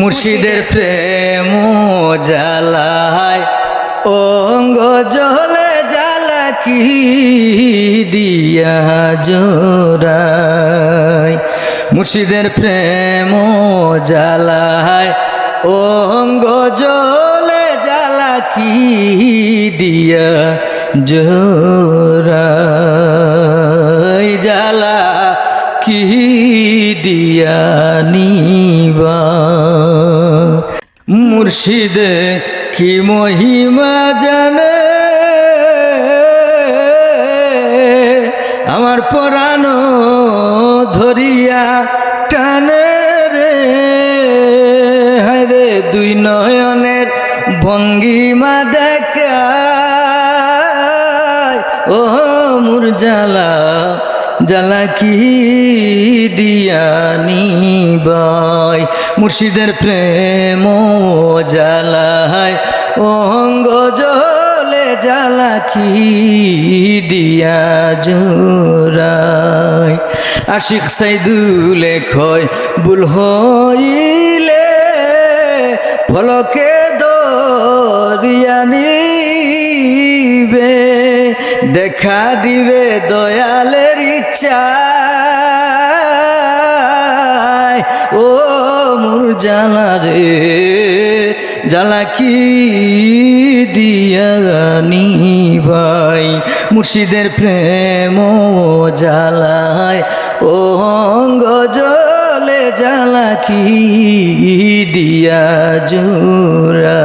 মুর্শিদের প্রেম জ্বালায়, অঙ্গ জলে জ্বালা কি দিয়া জোড়ায়। মুর্শিদের প্রেম জ্বালায়, অঙ্গ জলে জ্বালা কি দিয়া জোড়ায়। জ্বালা কি দিয়া নিবা মুর্শিদে কি মহিমা জানে? আমার পরানো ধরিয়া টানে রে। হায়রে দুই নয়নের ভঙ্গিমা দেখা ও মুর জ্বালা জ্বালা কি দিয়া নিবাই মুর্শিদের প্রেম জ্বালায়, অঙ্গ জলে জ্বালা কি দিয়া জোরাই আশিক সাইদুলে খয় বুল হইলে ফলকে দরিয়া নিবে দেখা দিবে দয়ালের ইচ্ছা ও মোর জ্বালা রে, জ্বালা কি দিয়া নিবাই মুর্শিদের প্রেম জ্বালায় ও অঙ্গ জলে জ্বালা কি দিয়া জোড়া